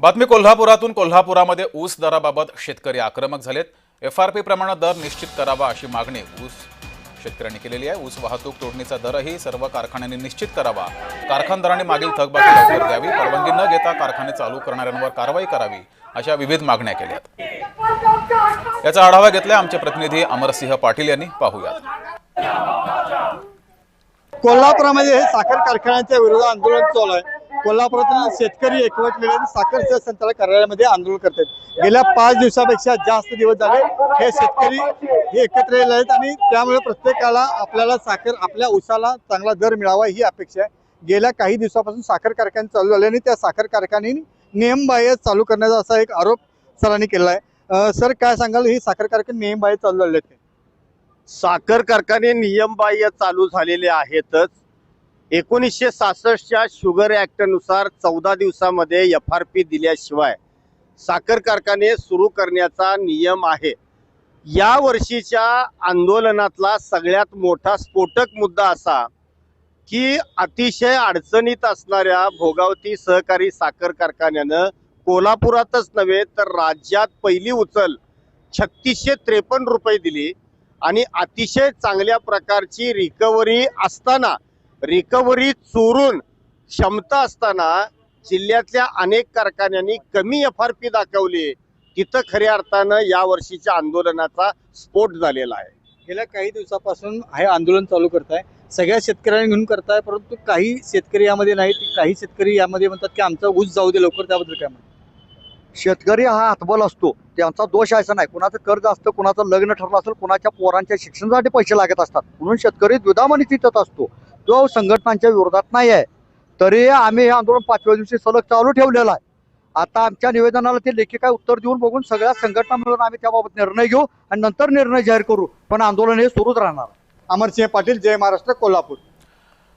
बातमी कोल्हापुरातून. कोल्हापुरामध्ये ऊस दराबाबत शेतकरी आक्रमक झालेत. एफ आर पी प्रमाणे दर निश्चित करावा अशी मागणी ऊस शेतकऱ्यांनी केलेली आहे. ऊस वाहतूक तोडणीचा दरही सर्व कारखान्यांनी निश्चित करावा. कारखानदारांनी मागील थकबाकी लवकर द्यावी. परवानगी न घेता कारखाने चालू करणाऱ्यांवर कारवाई करावी अशा विविध मागण्या केल्यात. याचा आढावा घेतलाय आमचे प्रतिनिधी अमरसिंह पाटील यांनी. पाहूयात. कोल्हापुरामध्ये साखर कारखान्यांच्या विरोधात आंदोलन चालू आहे. कोल्हापुरातील शेतकरी एकवटलेले आणि साखर संचालक कार्यालयामध्ये आंदोलन करतात. गेल्या पाच दिवसापेक्षा जास्त दिवस झाले हे शेतकरी हे एकत्र आहेत आणि त्यामुळे प्रत्येकाला आपल्याला साखर आपल्या उसाला चांगला दर मिळावा ही अपेक्षा आहे. गेल्या काही दिवसापासून साखर कारखाने चालू झाले आणि त्या साखर कारखान्यांनी नियमबाह्य चालू करण्याचा असा एक आरोप सरांनी केला आहे. सर काय सांगाल? ही साखर कारखाने नियमबाह्य चालू झाले आहेत साखर कारखाने नियमबाह्य चालू झालेले आहेतच. एकोणीसशे सासष्टच्या शुगर ॲक्टनुसार चौदा दिवसामध्ये एफ आर पी दिल्याशिवाय साखर कारखाने सुरू करण्याचा नियम आहे. या वर्षीच्या आंदोलनातला सगळ्यात मोठा स्फोटक मुद्दा असा की अतिशय अडचणीत असणाऱ्या भोगावती सहकारी साखर कारखान्यानं कोल्हापुरातच नव्हे तर राज्यात पहिली उचल छत्तीसशे त्रेपन्न रुपये दिली आणि अतिशय चांगल्या प्रकारची रिकव्हरी असताना रिकव्हरी चोरून क्षमता असताना जिल्ह्यातल्या अनेक कारखान्यांनी कमी एफ आर पी दाखवली. तिथं खऱ्या अर्थानं या वर्षीच्या आंदोलनाचा स्फोट झालेला आहे. गेल्या काही दिवसापासून हे आंदोलन चालू करताय. सगळ्या शेतकऱ्यांनी घेऊन करताय परंतु काही शेतकरी यामध्ये नाहीत. काही शेतकरी यामध्ये म्हणतात की आमचा ऊस जाऊ दे लवकर त्याबद्दल काय म्हणतात? शेतकरी हा हातबल असतो. त्यांचा दोष असं नाही. कुणाचं कर्ज असतं कुणाचं लग्न ठरलं असेल कुणाच्या पोरांच्या शिक्षणासाठी पैसे लागत असतात. म्हणून शेतकरी द्विधामानी तिथत असतो. जो संघटनांच्या विरोधात नाही आहे तरी आम्ही हे आंदोलन पाचव्या दिवशी सलग चालू ठेवलेलं आहे. आता आमच्या निवेदनाला ते लेखी काय उत्तर देऊन बघून सगळ्या संघटना मिळून आम्ही त्याबाबत निर्णय घेऊ आणि नंतर निर्णय जाहीर करू. पण आंदोलन हे सुरूच राहणार अमरसिंह पाटील जय महाराष्ट्र कोल्हापूर.